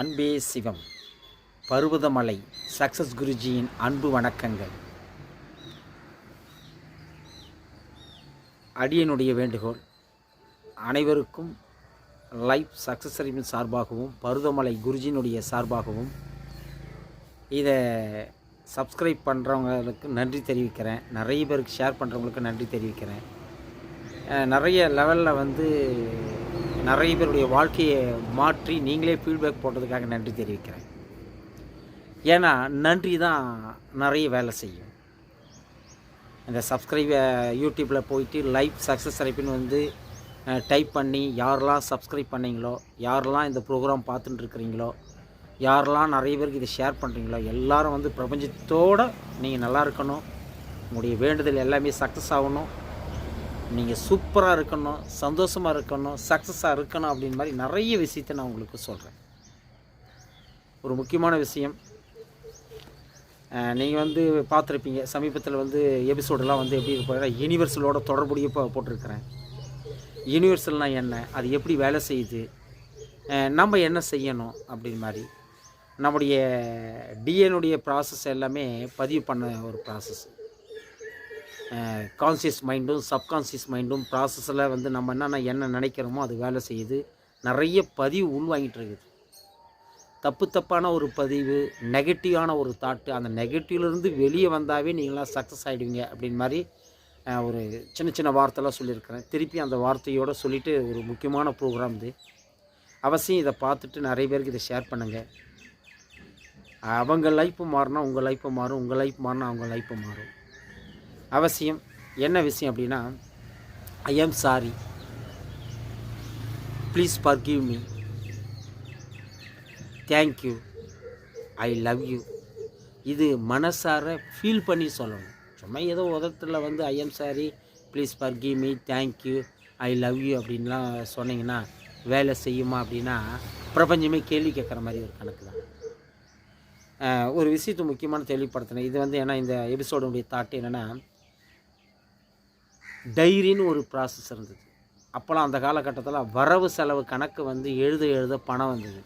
அன்பே சிவம். பருவதமலை சக்சஸ் குருஜியின் அன்பு வணக்கங்கள். அடியனுடைய வேண்டுகோள் அனைவருக்கும் லைஃப் சக்ஸஸ் அறிவின் சார்பாகவும் பருவதமலை குருஜியினுடைய சார்பாகவும் இதை சப்ஸ்கிரைப் பண்ணுறவங்களுக்கு நன்றி தெரிவிக்கிறேன். நிறைய பேருக்கு ஷேர் பண்ணுறவங்களுக்கு நன்றி தெரிவிக்கிறேன். நிறைய லெவலில் வந்து நிறைய பேருடைய வாழ்க்கையை மாற்றி நீங்களே ஃபீட்பேக் போட்டதுக்காக நன்றி தெரிவிக்கிறேன். ஏன்னா நன்றி தான் நிறைய வேலை செய்யும். இந்த சப்ஸ்கிரைப் யூடியூப்பில் போயிட்டு லைவ் சக்ஸஸ் அரைப்பின்னு வந்து டைப் பண்ணி யாரெல்லாம் சப்ஸ்கிரைப் பண்ணீங்களோ யாரெல்லாம் இந்த ப்ரோக்ராம் பார்த்துட்டு இருக்கிறீங்களோ யாரெல்லாம் நிறைய பேருக்கு இதை ஷேர் பண்ணுறீங்களோ எல்லோரும் வந்து பிரபஞ்சத்தோடு நீங்கள் நல்லா இருக்கணும். உங்களுடைய வேண்டுதல் எல்லாமே சக்ஸஸ் ஆகணும். நீங்கள் சூப்பராக இருக்கணும் சந்தோஷமாக இருக்கணும் சக்ஸஸாக இருக்கணும் அப்படின்னு மாதிரி நிறைய விஷயத்தை நான் உங்களுக்கு சொல்கிறேன் ஒரு முக்கியமான விஷயம். நீங்கள் வந்து பார்த்துருப்பீங்க சமீபத்தில் வந்து எபிசோடெல்லாம் வந்து எப்படி இருப்பாங்க யூனிவர்சலோட தொடர்புடைய போட்டிருக்கிறேன். யூனிவர்சல்னால் என்ன அது எப்படி வேலை செய்யுது நம்ம என்ன செய்யணும் அப்படின்னு மாதிரி. நம்முடைய டிஎனுடைய ப்ராசஸ் எல்லாமே பதிவு பண்ண ஒரு ப்ராசஸ் கான்சியஸ் மைண்டும் சப்கான்சியஸ் மைண்டும் ப்ராசஸில் வந்து நம்ம என்னென்ன என்ன நினைக்கிறோமோ அது வேலை செய்யுது. நிறைய பதிவு உள்வாங்கிட்டு இருக்குது. தப்பு தப்பான ஒரு பதிவு நெகட்டிவான ஒரு தாட்டு அந்த நெகட்டிவ்லேருந்து வெளியே வந்தாவே நீங்களாம் சக்ஸஸ் ஆகிடுவீங்க அப்படின்னு மாதிரி ஒரு சின்ன சின்ன வார்த்தைலாம் சொல்லியிருக்கிறேன். திருப்பி அந்த வார்த்தையோடு சொல்லிவிட்டு ஒரு முக்கியமான ப்ரோக்ராம் இது. அவசியம் இதை பார்த்துட்டு நிறைய பேருக்கு இதை ஷேர் பண்ணுங்கள் அவங்க லைஃப்பு மாறினா உங்கள் லைஃப்பை மாறும் உங்கள் லைஃப் மாறினா அவங்க லைஃப்பை மாறும். அவசியம். என்ன விஷயம் அப்படின்னா I am sorry please forgive me thank you I love you இது மனசார ஃபீல் பண்ணி சொல்லணும். சும்மா ஏதோ உதத்தில் வந்து I am sorry please forgive me thank you I love you அப்படின்லாம் சொன்னீங்கன்னா வேலை செய்யுமா? அப்படின்னா பிரபஞ்சமே கேள்வி கேட்குற மாதிரி ஒரு கணக்கு தான். ஒரு விஷயத்தை முக்கியமான தெளிவுபடுத்தினேன். இது வந்து ஏன்னா இந்த எபிசோடுடைய தாட்டு என்னென்னா டைரின்னு ஒரு ப்ராசஸ் இருந்தது. அப்போல்லாம் அந்த காலகட்டத்தில் வரவு செலவு கணக்கு வந்து எழுத எழுத பணம் வந்தது.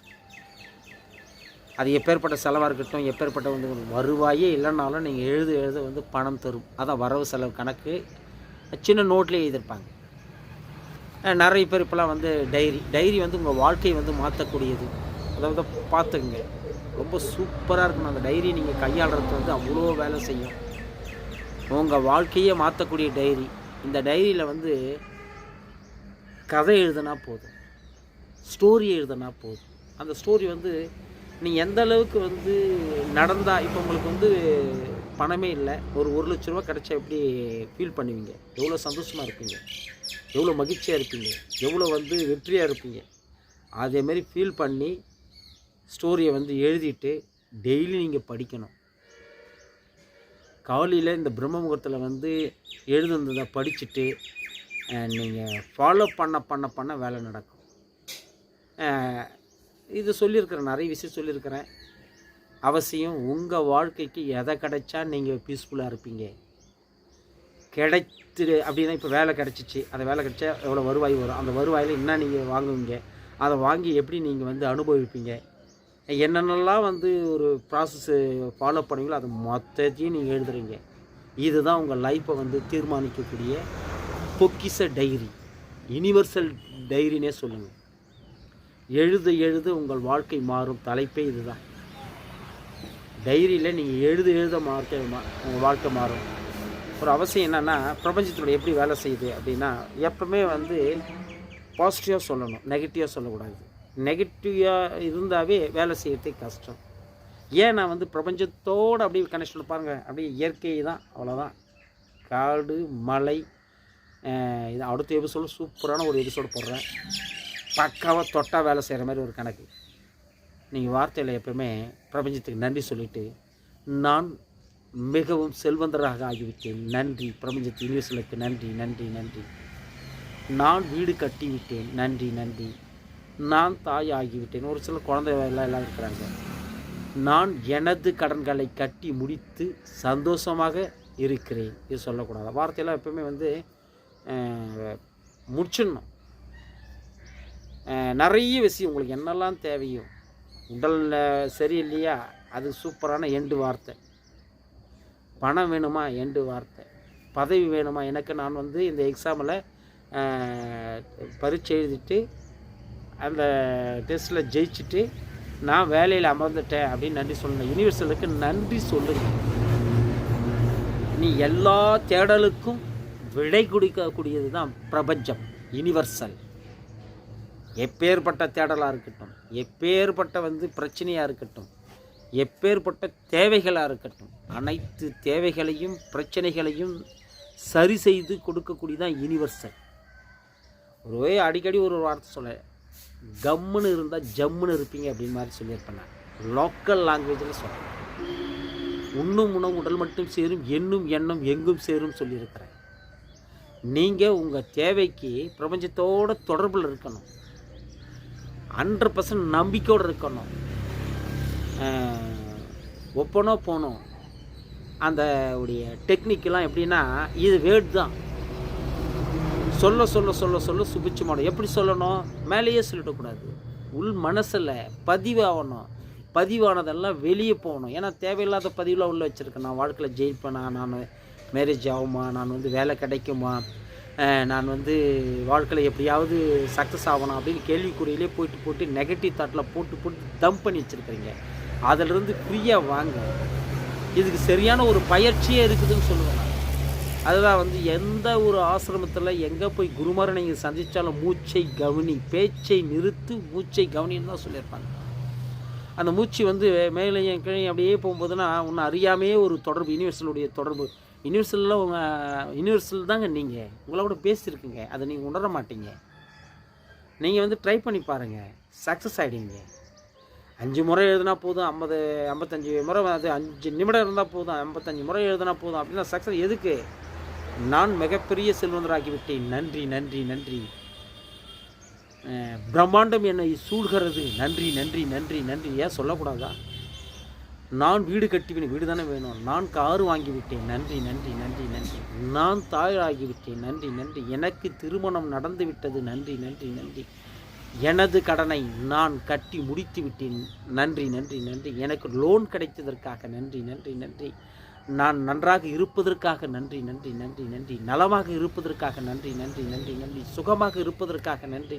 அது எப்பேற்பட்ட செலவாக இருக்கட்டும் எப்பேற்பட்ட வந்து வருவாயே இல்லைனாலும் நீங்கள் எழுத எழுத வந்து பணம் தரும். அதான் வரவு செலவு கணக்கு. சின்ன நோட்லேயே எழுதியிருப்பாங்க. நிறைய பேர் இப்போலாம் வந்து டைரி டைரி வந்து உங்கள் வாழ்க்கையை வந்து மாற்றக்கூடியது. அதாவது பார்த்துக்குங்க. ரொம்ப சூப்பராக இருக்கணும். அந்த டைரி நீங்கள் கையாளுறது வந்து அவ்வளோ வேலை செய்யும். உங்கள் வாழ்க்கையே மாற்றக்கூடிய டைரி. இந்த டைரியில் வந்து கதை எழுதுனா போதும். ஸ்டோரி எழுதுனா போதும். அந்த ஸ்டோரி வந்து நீங்கள் எந்த அளவுக்கு வந்து நடந்தால் இப்போ உங்களுக்கு வந்து பணமே இல்லை ஒரு ஒரு லட்ச ரூபா கிடச்சா எப்படி ஃபீல் பண்ணுவீங்க? எவ்வளோ சந்தோஷமாக இருப்பீங்க? எவ்வளோ மகிழ்ச்சியாக இருப்பீங்க? எவ்வளோ வந்து வெற்றியாக இருப்பீங்க? அதேமாரி ஃபீல் பண்ணி ஸ்டோரியை வந்து எழுதிட்டு டெய்லி நீங்கள் படிக்கணும். காலையில் இந்த பிரம்ம முகூர்த்தத்தில் வந்து எழுதுனதை படிச்சுட்டு நீங்கள் ஃபாலோ பண்ண பண்ண பண்ண வேலை நடக்கும். இது சொல்லியிருக்கிறேன் நிறைய விஷயம் சொல்லியிருக்கிறேன். அவசியம் உங்கள் வாழ்க்கைக்கு எதை கிடைச்சா நீங்கள் பீஸ்ஃபுல்லாக இருப்பீங்க. கிடைத்து அப்படின்னா இப்போ வேலை கிடச்சிச்சு. அந்த வேலை கிடைச்சா எவ்வளோ வருவாய் வரும்? அந்த வருவாயில் என்ன நீங்கள் வாங்குவீங்க? அதை வாங்கி எப்படி நீங்கள் வந்து அனுபவிப்பீங்க? என்னென்னலாம் வந்து ஒரு ப்ராசஸ்ஸு ஃபாலோ பண்ணுவீங்களோ அது மொத்தத்தையும் நீங்கள் எழுதுறீங்க. இதுதான் உங்கள் லைஃப்பை வந்து தீர்மானிக்கக்கூடிய பொக்கிச டைரி யுனிவர்சல் டைரினே சொல்லுங்கள் எழுத எழுத உங்கள் வாழ்க்கை மாறும். தலைப்பே இதுதான். டைரியில் நீங்கள் எழுத எழுத மாற்ற மா உங்கள் வாழ்க்கை மாறும். ஒரு அவசியம் என்னென்னா பிரபஞ்சத்தோட எப்படி வேலை செய்யுது அப்படின்னா எப்பவுமே வந்து பாசிட்டிவாக சொல்லணும் நெகட்டிவாக சொல்லக்கூடாது. நெகட்டிவாக இருந்தாவே வேலை செய்யறதே கஷ்டம். ஏன் நான் வந்து பிரபஞ்சத்தோடு அப்படியே கனெக்ஷன் பாருங்கள் அப்படியே இயற்கை தான் அவ்வளோதான் காடு மலை இது அடுத்த எபிசோடு சூப்பரான ஒரு எபிசோடு போடுறேன். பக்காவாக தொட்டா வேலை செய்கிற மாதிரி ஒரு கணக்கு. நீங்கள் வார்த்தையில் எப்பவுமே பிரபஞ்சத்துக்கு நன்றி சொல்லிவிட்டு நான் மிகவும் செல்வந்தராக ஆகிவிட்டேன். நன்றி. பிரபஞ்சத்து யூனிவர்சலுக்கு நன்றி நன்றி நன்றி. நான் வீடு கட்டிவிட்டேன். நன்றி நன்றி. நான் தாய் ஆகிவிட்டேன் ஒரு சில குழந்தை எல்லாம் எல்லாம் இருக்கிறாங்க. நான் எனது கடன்களை கட்டி முடித்து சந்தோஷமாக இருக்கிறேன் இது சொல்லக்கூடாது. வார்த்தையெல்லாம் எப்பவுமே வந்து முடிச்சிடணும். நிறைய விஷயம் உங்களுக்கு என்னெல்லாம் தேவையோ உடல் சரியில்லையா அது சூப்பரான எண்டு வார்த்தை. பணம் வேணுமா எண்டு வார்த்தை. பதவி வேணுமா எனக்கு நான் வந்து இந்த எக்ஸாமில் பரீட்சை எழுதிட்டு அந்த டெஸ்ட்டில் ஜெயிச்சுட்டு நான் வேலையில் அமர்ந்துட்டேன் அப்படின்னு நன்றி சொல்லணும். யூனிவர்சலுக்கு நன்றி சொல்லுங்கள் நீ எல்லா தேடலுக்கும் விடை கொடுக்கக்கூடியது தான் பிரபஞ்சம் யூனிவர்சல் எப்பேற்பட்ட தேடலாக இருக்கட்டும் எப்பேற்பட்ட வந்து பிரச்சனையாக இருக்கட்டும் எப்பேற்பட்ட தேவைகளாக இருக்கட்டும் அனைத்து தேவைகளையும் பிரச்சனைகளையும் சரி செய்து கொடுக்கக்கூடியதான் யூனிவர்சல் ஒருவே அடிக்கடி ஒரு வார்த்தை சொல்ல கம்முன்னு இருந்தால் ஜம்முன்னு இருப்பீங்க அப்படின்னு மாதிரி சொல்லியிருப்பேன் நான். லோக்கல் லாங்குவேஜில் சொல்கிறேன் உண்ணும் உணவு உடல் மட்டும் சேரும் எண்ணும் எண்ணம் எங்கும் சேரும் சொல்லியிருக்கிறேன். நீங்கள் உங்கள் தேவைக்கு பிரபஞ்சத்தோட தொடர்பில் இருக்கணும். ஹண்ட்ரட் பர்சன்ட் நம்பிக்கையோடு இருக்கணும். ஒப்பனோ போனோம் அந்த உடைய டெக்னிக்கெல்லாம் எப்படின்னா இது வேர்ட் தான். சொல்ல சொல்ல சொல்ல சொல்ல சுபிச்சு எப்படி சொல்லணும்? மேலேயே சொல்லிடக்கூடாது. உள் மனசில் பதிவாகணும் பதிவானதெல்லாம் வெளியே போகணும். ஏன்னா தேவையில்லாத பதிவில் உள்ள வச்சுருக்கேன். நான் வாழ்க்கையில் ஜெயிப்பேனா? நான் மேரேஜ் ஆகுமா? நான் வந்து வேலை கிடைக்குமா? நான் வந்து வாழ்க்கையில் எப்படியாவது சக்ஸஸ் ஆகணும் அப்படின்னு கேள்விக்குறியிலே போயிட்டு போட்டு நெகட்டிவ் தாட்டில் போட்டு போட்டு தம் பண்ணி வச்சுருக்கிறீங்க. அதிலிருந்து ஃப்ரீயாக வாங்க. இதுக்கு சரியான ஒரு பயிற்சியே இருக்குதுன்னு சொல்லுவேன் நான். அதுதான் வந்து எந்த ஒரு ஆசிரமத்தில் எங்கே போய் குருமாரை நீங்கள் சந்தித்தாலும் மூச்சை கவனி பேச்சை நிறுத்து மூச்சை கவனின்னு தான் சொல்லியிருப்பாங்க. அந்த மூச்சு வந்து மேலேயும் கீழே அப்படியே போகும்போதுன்னா ஒன்று அறியாமையே ஒரு தொடர்பு யூனிவர்சலுடைய தொடர்பு. யூனிவர்சலில் உங்கள் யூனிவர்சல் தாங்க நீங்கள் உங்களோட பேசியிருக்குங்க. அதை நீங்கள் உணர மாட்டீங்க. நீங்கள் வந்து ட்ரை பண்ணி பாருங்கள் சக்ஸஸ் ஆகிடுங்க அஞ்சு முறை எழுதுனா போதும் ஐம்பது ஐம்பத்தஞ்சு முறை அது அஞ்சு நிமிடம் இருந்தால் போதும் ஐம்பத்தஞ்சு முறை எழுதுனா போதும் அப்படின்னா சக்ஸஸ் எதுக்கு? நான் மிகப்பெரிய செல்வந்தராகிவிட்டேன். நன்றி நன்றி நன்றி. பிரம்மாண்டம் என்னை சூழ்கிறது. நன்றி நன்றி நன்றி நன்றி. ஏன் சொல்லக்கூடாதா? நான் வீடு கட்டிவினேன் வீடு தானே வேணும். நான் காரு வாங்கிவிட்டேன். நன்றி நன்றி நன்றி நன்றி. நான் தாயாகிவிட்டேன். நன்றி நன்றி. எனக்கு திருமணம் நடந்து விட்டது நன்றி நன்றி நன்றி. எனது கடனை நான் கட்டி முடித்து விட்டேன் நன்றி நன்றி நன்றி. எனக்கு லோன் கிடைத்ததற்காக நன்றி நன்றி நன்றி. நான் நன்றாக இருப்பதற்காக நன்றி நன்றி நன்றி நன்றி. நலமாக இருப்பதற்காக நன்றி நன்றி நன்றி நன்றி. சுகமாக இருப்பதற்காக நன்றி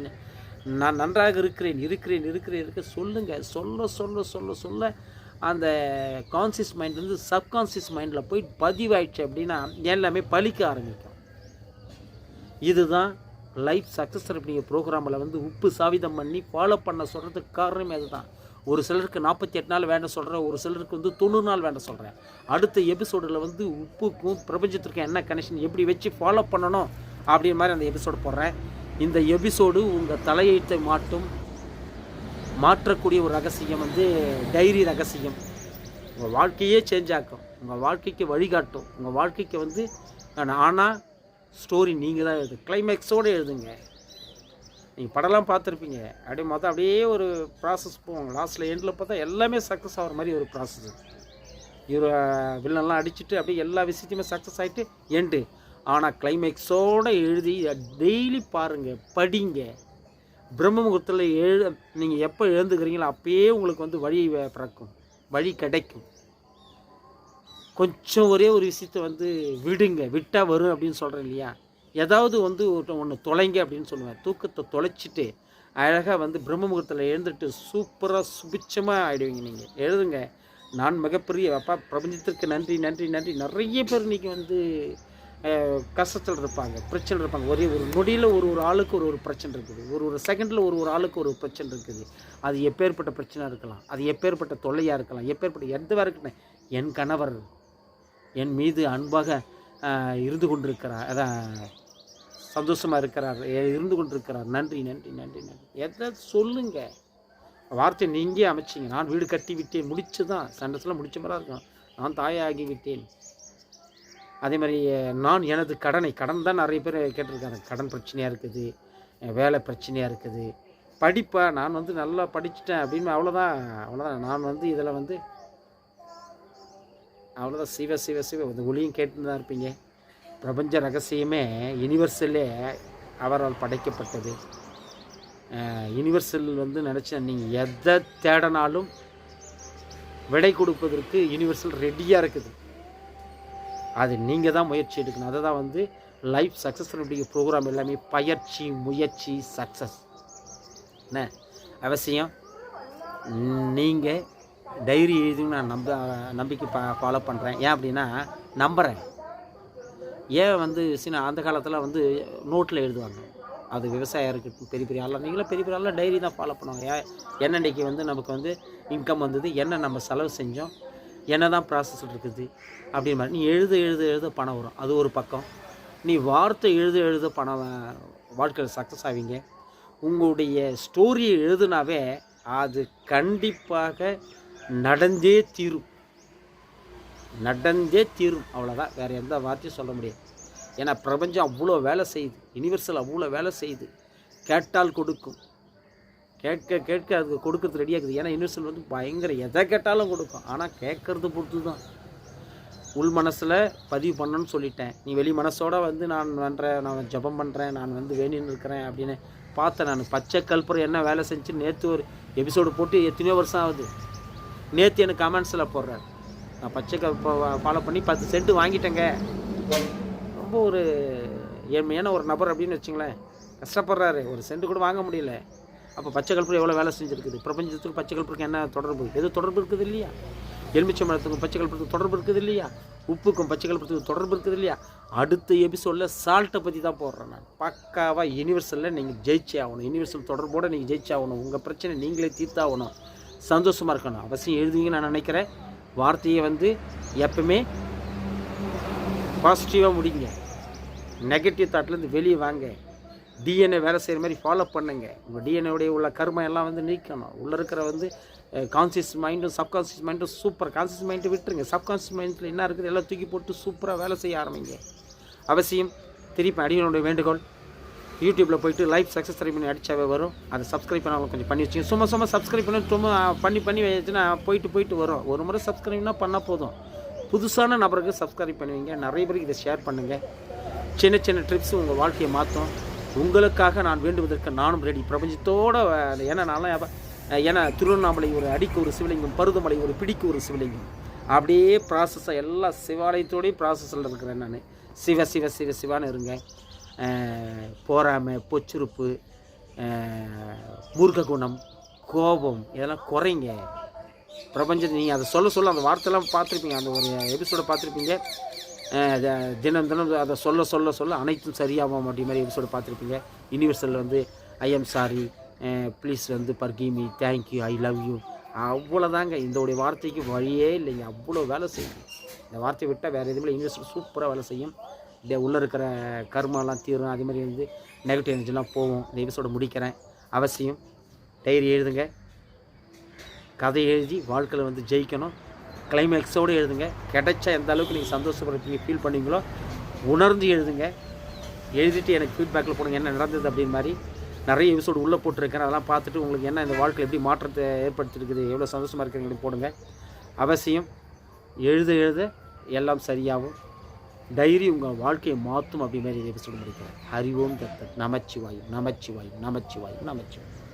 நான் நன்றாக இருக்கிறேன் இருக்கிறேன் இருக்கிறேன் இருக்க சொல்லுங்கள் சொல்ல சொல்ல சொல்ல சொல்ல அந்த கான்சியஸ் மைண்ட்லேருந்து சப்கான்சியஸ் மைண்டில் போய் பதிவாயிடுச்சு அப்படின்னா எல்லாமே பழிக்க ஆரம்பிக்கும். இதுதான் லைஃப் சக்ஸஸ் அப்படிங்கிற ப்ரோக்ராமில் வந்து உப்பு சாவிதம் பண்ணி ஃபாலோ பண்ண சொல்கிறதுக்கு காரணமே அதுதான். ஒரு சிலருக்கு நாற்பத்தி எட்டு நாள் வேண்டாம் சொல்கிறேன் ஒரு சிலருக்கு வந்து தொண்ணூறு நாள் வேண்டாம் சொல்கிறேன் அடுத்த எபிசோடில் வந்து உப்புக்கும் பிரபஞ்சத்திற்கும் என்ன கனெக்ஷன் எப்படி வச்சு ஃபாலோ பண்ணணும் அப்படின்ற மாதிரி அந்த எபிசோடு போடுறேன். இந்த எபிசோடு உங்கள் தலையெழுத்தை மாட்டும் மாற்றக்கூடிய ஒரு ரகசியம் வந்து டைரி ரகசியம். உங்கள் வாழ்க்கையே சேஞ்ச் ஆக்கும். உங்கள் வாழ்க்கைக்கு வழிகாட்டும். உங்கள் வாழ்க்கைக்கு வந்து ஆனால் ஸ்டோரி நீங்கள் தான் எழுது. கிளைமேக்ஸோடு எழுதுங்க. நீங்கள் படம்லாம் பார்த்துருப்பீங்க. அப்படியே மொத்தம் அப்படியே ஒரு ப்ராசஸ் போவோம் லாஸ்ட்டில் எண்டில் பார்த்தா எல்லாமே சக்ஸஸ் ஆகிற மாதிரி ஒரு ப்ராசஸ் இவர் வில்லன்லாம் அடிச்சுட்டு அப்படியே எல்லா விஷயத்தையுமே சக்ஸஸ் ஆகிட்டு எண்டு ஆனால் கிளைமேக்ஸோடு எழுதி டெய்லி பாருங்கள் படிங்க. பிரம்ம முகூர்த்தத்தில் எழு நீங்கள் எப்போ எழுந்துக்கிறீங்களோ அப்பயே உங்களுக்கு வந்து வழி பிறக்கும். வழி கிடைக்கும். கொஞ்சம் ஒரே ஒரு விஷயத்தை வந்து விடுங்க. விட்டால் வரும் அப்படின்னு சொல்கிறேன் இல்லையா? ஏதாவது வந்து ஒன்று தொலைங்க அப்படின்னு சொல்லுவேன் தூக்கத்தை தொலைச்சிட்டு அழகாக வந்து பிரம்ம முகூர்த்தத்தில் எழுந்துட்டு சூப்பராக சுபிச்சமாக ஆகிடுவீங்க நீங்கள் எழுதுங்க. நான் மிகப்பெரிய அப்பா பிரபஞ்சத்திற்கு நன்றி நன்றி நன்றி. நிறைய பேர் இன்றைக்கி வந்து கஷ்டத்தில் இருப்பாங்க பிரச்சனை இருப்பாங்க. ஒரே ஒரு நொடியில் ஒரு ஒரு ஆளுக்கு ஒரு ஒரு பிரச்சனை இருக்குது. ஒரு ஒரு செகண்டில் ஒரு ஒரு ஆளுக்கு ஒரு பிரச்சனை இருக்குது. அது எப்பேற்பட்ட பிரச்சனை இருக்கலாம். அது எப்பேற்பட்ட தொல்லையாக இருக்கலாம். எப்பேற்பட்ட எதுவாக இருக்கட்டும். என் கணவர் என் மீது அன்பாக இருந்து கொண்டிருக்கிறார். அதான் சந்தோஷமாக இருக்கிறார் இருந்து கொண்டிருக்கிறார். நன்றி நன்றி நன்றி நன்றி. எதை சொல்லுங்க? வார்த்தை நீங்கள் அமைச்சிங்க. நான் வீடு கட்டி விட்டேன். முடிச்சு தான் சண்டஸ்லாம் முடிச்ச மாதிரி இருக்கும். நான் தாயாகி விட்டேன். அதே மாதிரி நான் எனது கடனை கடன் தான் நிறைய பேர் கேட்டிருக்காங்க. கடன் பிரச்சனையாக இருக்குது. வேலை பிரச்சனையாக இருக்குது. படிப்பை நான் வந்து நல்லா படிச்சிட்டேன் அப்படின்னு அவ்வளோதான் அவ்வளோதான் நான் வந்து இதில் வந்து அவ்வளோதான் சிவ சிவ சிவ. ஒளியும் கேட்டு தான் இருப்பீங்க. பிரபஞ்ச ரகசியமே யூனிவர்சலே அவரால் படைக்கப்பட்டது. யூனிவர்சல் வந்து நினச்சா நீங்கள் எதை தேடினாலும் விடை கொடுப்பதற்கு யூனிவர்சல் ரெடியாக இருக்குது. அது நீங்கள் தான் முயற்சி எடுக்கணும். அதை தான் வந்து லைஃப் சக்ஸஸ் அப்படிங்கிற ப்ரோக்ராம் எல்லாமே பயிற்சி முயற்சி சக்ஸஸ் என்ன அவசியம்? நீங்கள் டைரி எழுதி நான் நம்ப நம்பிக்கை பா ஃபாலோ பண்ணுறேன் ஏன் அப்படின்னா நம்புகிறேன் ஏன் வந்து சின்ன அந்த காலத்தில் வந்து நோட்டில் எழுதுவாங்க? அது விவசாயம் இருக்கட்டும் பெரிய பெரிய ஆளாக நீங்களும் பெரிய பெரிய ஆளாக டைரி தான் ஃபாலோ பண்ணுவாங்க. ஏன்? என்னன்னைக்கு வந்து நமக்கு வந்து இன்கம் வந்தது என்ன நம்ம செலவு செஞ்சோம் என்ன தான் ப்ராசஸ் இருக்குது அப்படின்னு மாதிரி. நீ எழுத எழுத எழுத பணம் வரும். அது ஒரு பக்கம். நீ வார்த்தை எழுத எழுத பணம் வாழ்க்கையில் சக்ஸஸ் ஆவீங்க. உங்களுடைய ஸ்டோரியை எழுதுனாவே அது கண்டிப்பாக நடந்தே தீரும். நடந்தே தீரும். அவ்வளோதான் வேறு எந்த வார்த்தையும் சொல்ல முடியாது. ஏன்னா பிரபஞ்சம் அவ்வளோ வேலை செய்யுது. யுனிவர்சல் அவ்வளோ வேலை செய்யுது. கேட்டால் கொடுக்கும். கேட்க கேட்க அதுக்கு கொடுக்கறது ரெடியாக இருக்குது ஏன்னா யூனிவர்சல் வந்து பயங்கர எதை கேட்டாலும் கொடுக்கும். ஆனால் கேட்கறது பொறுத்து தான் உள் மனசில் பதிவு பண்ணணும்னு சொல்லிட்டேன். நீ வெளி மனசோட வந்து நான் பண்ணுறேன் நான் ஜெபம் பண்ணுறேன் நான் வந்து வேணின்னு இருக்கிறேன் அப்படின்னு பார்த்தேன் நான். பச்சை கல்புரம் என்ன வேலை செஞ்சு நேற்று ஒரு எபிசோடு போட்டு எத்தனையோ வருஷம் ஆகுது. நேற்று எனக்கு கமெண்ட்ஸில் போடுறாரு. நான் பச்சை ஃபாலோ பண்ணி பத்து சென்ட் வாங்கிட்டேங்க. ரொம்ப ஒரு ஏழ்மையான ஒரு நபர் அப்படின்னு வச்சுங்களேன். கஷ்டப்படுறாரு. ஒரு சென்ட் கூட வாங்க முடியல. அப்போ பச்சை கல்புரம் எவ்வளோ வேலை செஞ்சுருக்குது? பிரபஞ்சத்துக்கு பச்சை கல்புருக்கு என்ன தொடர்பு? எது தொடர்பு இருக்குது இல்லையா? எலுமிச்சை மரத்துக்கும் பச்சை கல்புரத்துக்கு தொடர்பு இருக்குது இல்லையா? உப்புக்கும் பச்சை கல்புரத்துக்கு தொடர்பு இருக்குது இல்லையா? அடுத்த எபிசோடில் சால்ட்டை பற்றி தான் போடுறேன் நான். பக்காவாக யூனிவர்சலில் நீங்கள் ஜெயிச்சே ஆகணும். யூனிவர்சல் தொடர்போடு நீங்கள் ஜெயிச்சே ஆகணும். உங்கள் பிரச்சனை நீங்களே தீர்த்தாகணும் சந்தோஷமாக இருக்கணும். அவசியம் எழுதுவீங்கன்னு நான் நினைக்கிறேன். வார்த்தையை வந்து எப்பவுமே பாசிட்டிவாக முடிங்க. நெகட்டிவ் தாட்லேருந்து வெளியே வாங்க. டிஎன்ஏ வேலை செய்கிற மாதிரி ஃபாலோ பண்ணுங்க. உங்கள் டிஎன்ஏடைய உள்ள கர்மம் எல்லாம் வந்து நீக்கணும். உள்ளே இருக்கிற வந்து கான்சியஸ் மைண்டும் சப்கான்சியஸ் மைண்டும் சூப்பர் கான்சியஸ் மைண்டை விட்டுருங்க. சப்கான்சியஸ் மைண்டில் என்ன இருக்குது? எல்லாம் தூக்கி போட்டு சூப்பராக வேலை செய்ய ஆரம்பிங்க. அவசியம் திருப்பி அடிகளுடைய வேண்டுகோள். யூடியூப்பில் போயிட்டு லைஃப் சக்ஸஸ் ட்ரை பண்ணி அடித்தாவே வரும். அதை சப்ஸ்கிரைப் பண்ணாலும் கொஞ்சம் பண்ணி வச்சுங்க சும்மா சும்மா சப்ஸ்கிரைப் பண்ணி சும்மா பண்ணி பண்ணி வச்சுன்னா போயிட்டு போயிட்டு வரும். ஒரு முறை சப்ஸ்கிரைப்னா பண்ணால் போதும். புதுசான நபருக்கு சப்ஸ்கிரைப் பண்ணுவீங்க நிறைய பேருக்கு இதை ஷேர் பண்ணுங்கள் சின்ன சின்ன ட்ரிப்ஸ் உங்கள் வாழ்க்கையை மாற்றும். உங்களுக்காக நான் வேண்டுவதற்கு நானும் ரெடி பிரபஞ்சத்தோடு ஏன்னா நான்லாம் ஏன்னா திருவண்ணாமலை ஒரு அடிக்கு ஒரு சிவலிங்கம் பருதமலை ஒரு பிடிக்கு ஒரு சிவலிங்கம். அப்படியே ப்ராசஸாக எல்லா சிவாலயத்தோடையும் ப்ராசஸில் இருக்கிறேன் நான். சிவ சிவ சிவ சிவான்னு இருங்க. போராமை பொறாமை பொச்சுறுப்பு மூர்க்க குணம் கோபம் இதெல்லாம் குறைங்க. பிரபஞ்சத்தை நீங்கள் அதை சொல்ல சொல்ல அந்த வார்த்தைலாம் பார்த்துருப்பீங்க. அந்த ஒரு எபிசோடை பார்த்துருப்பீங்க. தினம் தினம் அதை சொல்ல சொல்ல சொல்ல அனைத்தும் சரியாகும் அப்படி மாதிரி எபிசோடு பார்த்துருப்பீங்க. யூனிவர்சல் வந்து ஐ எம் சாரி ப்ளீஸ் வந்து forgive me thank you I love you அவ்வளோதாங்க இதோடைய வார்த்தைக்கு வழியே இல்லைங்க. அவ்வளோ வேலை செய்யும் இந்த வார்த்தையை விட்டால் வேறு எதுவுமே யூனிவர்சல் சூப்பராக வேலை செய்யும். இல்லை உள்ளே இருக்கிற கர்மாலாம் தீரும். அதே மாதிரி வந்து நெகட்டிவ் எனர்ஜிலாம் போகும். இந்த எபிசோட முடிக்கிறேன். அவசியம் டைரி எழுதுங்க. கதை எழுதி வாழ்க்கையில் வந்து ஜெயிக்கணும். கிளைமேக்ஸோடு எழுதுங்க. கிடைச்சா எந்த அளவுக்கு நீங்கள் சந்தோஷப்படுறீங்க ஃபீல் பண்ணீங்களோ உணர்ந்து எழுதுங்க. எழுதிட்டு எனக்கு ஃபீட்பேக்கில் போடுங்க என்ன நடந்தது அப்படின்னு மாதிரி. நிறைய எபிசோடு உள்ளே போட்டிருக்கேன். அதெல்லாம் பார்த்துட்டு உங்களுக்கு என்ன இந்த வாழ்க்கையில் எப்படி மாற்றத்தை ஏற்படுத்திருக்குது எவ்வளோ சந்தோஷமாக இருக்கிறீங்கன்னு போடுங்க. அவசியம் எழுத எழுத எல்லாம் சரியாகும். டைரி உங்கள் வாழ்க்கையை மாற்றும் அப்படி மாதிரி எபிசோடு முடிக்கிறேன் ஹரி ஓம் நமச்சிவாயும் நமச்சிவாயும் நமச்சிவாயும் நமச்சிவாயும்.